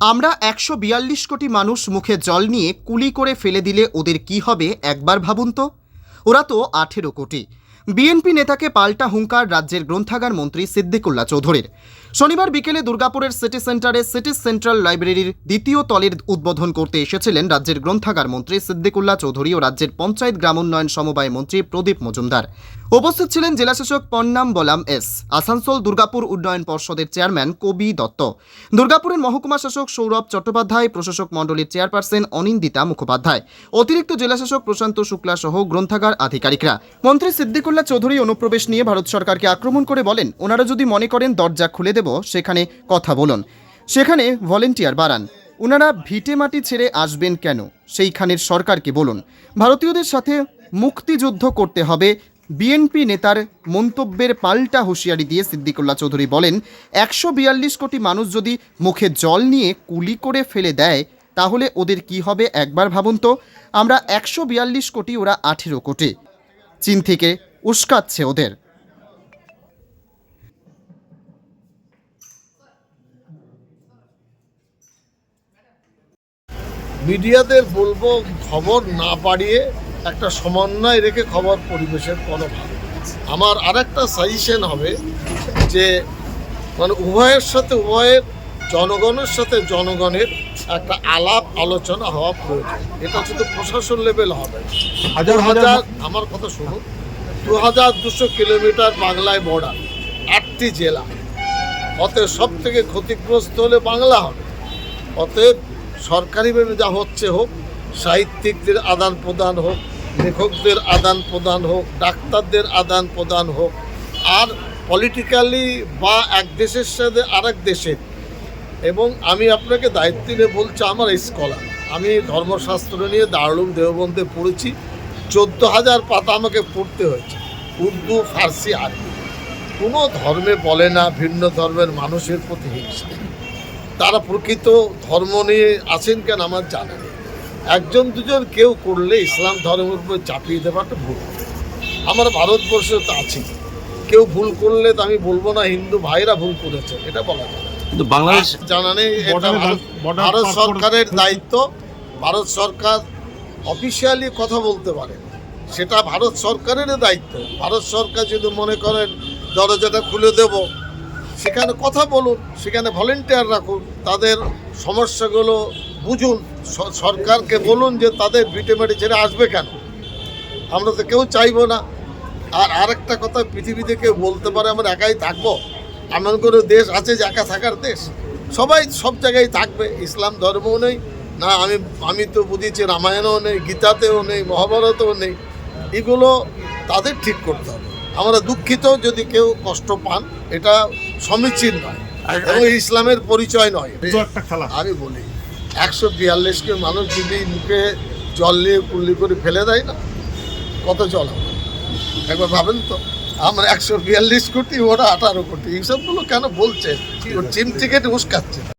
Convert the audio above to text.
আমরা একশো বিয়াল্লিশ কোটি মানুষ মুখে জল নিয়ে কুলি করে ফেলে দিলে ওদের কি হবে, একবার ভাবুন তো? ওরা তো আঠেরো কোটি। বিএনপি নেতাকে পাল্টা হুঙ্কার রাজ্যের গ্রন্থাগার মন্ত্রী সিদ্দিকুল্লা চৌধুরীর। শনিবার বিকেলে দুর্গাপুরের সিটি সেন্টারে সিটি সেন্ট্রাল লাইব্রেরির দ্বিতীয় তলের উদ্বোধন করতে এসেছিলেন রাজ্যের গ্রন্থাগার মন্ত্রী সিদ্দিকুল্লা চৌধুরী ও রাজ্যের পঞ্চায়েত গ্রামোন্নয়ন সমবায় মন্ত্রী প্রদীপ মজুমদার। উপস্থিত ছিলেন জেলাশাসক পন্নাম বলাম এস, আসানসোল দুর্গাপুর উন্নয়ন পর্ষদের চেয়ারম্যান কবি দত্ত। দুর্গাপুরের মহকুমা শাসক সৌরভ চট্টোপাধ্যায়, প্রশাসক মণ্ডলীর চেয়ারপারসন অনিন্দিতা মুখোপাধ্যায়, অতিরিক্ত জেলাশাসক প্রশান্ত শুক্লা সহ গ্রন্থাগার আধিকারিকরা। মন্ত্রী সিদ্দিকুল্লাহ চৌধুরী অনুপ্রবেশ নিয়ে ভারত সরকারকে আক্রমণ করে বলেন, ওনারা যদি মনে করেন দরজা খুলে দেব, সেখানে কথা বলুন। সেখানে ভলেন্টিয়ার বাড়ান, ওনারা ভিটে মাটি ছেড়ে আসবেন কেন? সেইখানের সরকারকে বলুন। ভারতীয়দের সাথে মুক্তিযুদ্ধ করতে হবে। বিএনপি নেতার মন্তব্যের পাল্টা হুঁশিয়ারি দিয়ে সিদ্দিকুল্লা চৌধুরী বলেন, একশো বিয়াল্লিশ কোটি মানুষ যদি মুখে জল নিয়ে কুলি করে ফেলে দেয়, তাহলে ওদের কি হবে একবার ভাবুন তো? আমরা একশো বিয়াল্লিশ কোটি, ওরা আঠেরো কোটি। চীন থেকে উস্কাচ্ছে ওদের। মিডিয়াদের বলব খবর না বাড়িয়ে একটা সমন্বয় রেখে খবর পরিবেশের কোনো ভালো আমার আরেকটা সাজেশন হবে যে মানে উভয়ের সাথে উভয়ের জনগণের সাথে জনগণের একটা আলাপ আলোচনা হওয়া প্রয়োজন। এটা শুধু প্রশাসন লেভেল হবে। হাজার হাজার আমার কথা শুনুন। দু হাজার দুশো কিলোমিটার বাংলায় বর্ডার, আটটি জেলা। অতএব সব থেকে ক্ষতিগ্রস্ত হলে বাংলা হবে। অতএব সরকারিভাবে যা হচ্ছে হোক, সাহিত্যিকদের আদান প্রদান হোক, লেখকদের আদান প্রদান হোক, ডাক্তারদের আদান প্রদান হোক, আর পলিটিক্যালি বা এক দেশের সাথে আরেক দেশের। এবং আমি আপনাকে দায়িত্ব নিয়ে বলছি, আমার স্কলার আমি ধর্মশাস্ত্র নিয়ে দারুম দেওবন্দে পড়েছি। চোদ্দ হাজার পাতা আমাকে পড়তে হয়েছে। উর্দু ফার্সি আরবি। কোনো ধর্মে বলে না ভিন্ন ধর্মের মানুষের প্রতি হিংসা। তারা প্রকৃত ধর্ম নিয়ে আছেন কেন আমার জানা নেই। একজন দুজন কেউ করলে ইসলাম ধর্মের উপর চাপিয়ে দেওয়াটা ভুল। আমার ভারতবর্ষে তো আছি কেউ ভুল করলে তো আমি বলব না হিন্দু ভাইরা ভুল করেছে এটা বলা যায় কিন্তু বাংলাদেশ জানা নেই এটা ভারত- border ভারত সরকারের দায়িত্ব। ভারত সরকার অফিসিয়ালি কথা বলতে পারে। সেটা ভারত সরকারের দায়িত্ব। ভারত সরকার যদি মনে করেন, দরজাটা খুলে দেব, সেখানে কথা বলুন, সেখানে ভলেন্টিয়ার রাখুন, তাদের সমস্যাগুলো বুঝুন সরকারকে বলুন যে তাদের ভিটেমেটে ছেড়ে আসবে কেন। আমরা তো কেউ চাইব না। আর আরেকটা কথা, পৃথিবীতে কেউ বলতে পারে, আমরা একাই থাকব। এমন কোনো দেশ আছে যে একা থাকার দেশ? সবাই সব জায়গায় থাকবে। ইসলাম ধর্মও নেই না আমি আমি তো বুঝেছি রামায়ণও নেই গীতাতেও নেই মহাভারতেও নেই। এগুলো তাদের ঠিক করতে হবে। আমরা দুঃখিত যদি কেউ কষ্ট পান এটা সমীচীন নয় এবং ইসলামের পরিচয় নয়। একটা খেলা। আমি বলি একশো বিয়াল্লিশকে মানুষ যদি মুখে জল নিয়ে কুল্লি করে ফেলে দেয় না কত জল হবে? একবার ভাবেন তো আমরা একশো বিয়াল্লিশ কোটি ওরা আঠারো কোটি এইসবগুলো কেন বলছে? চিম টিকেট উস্কাচ্ছে।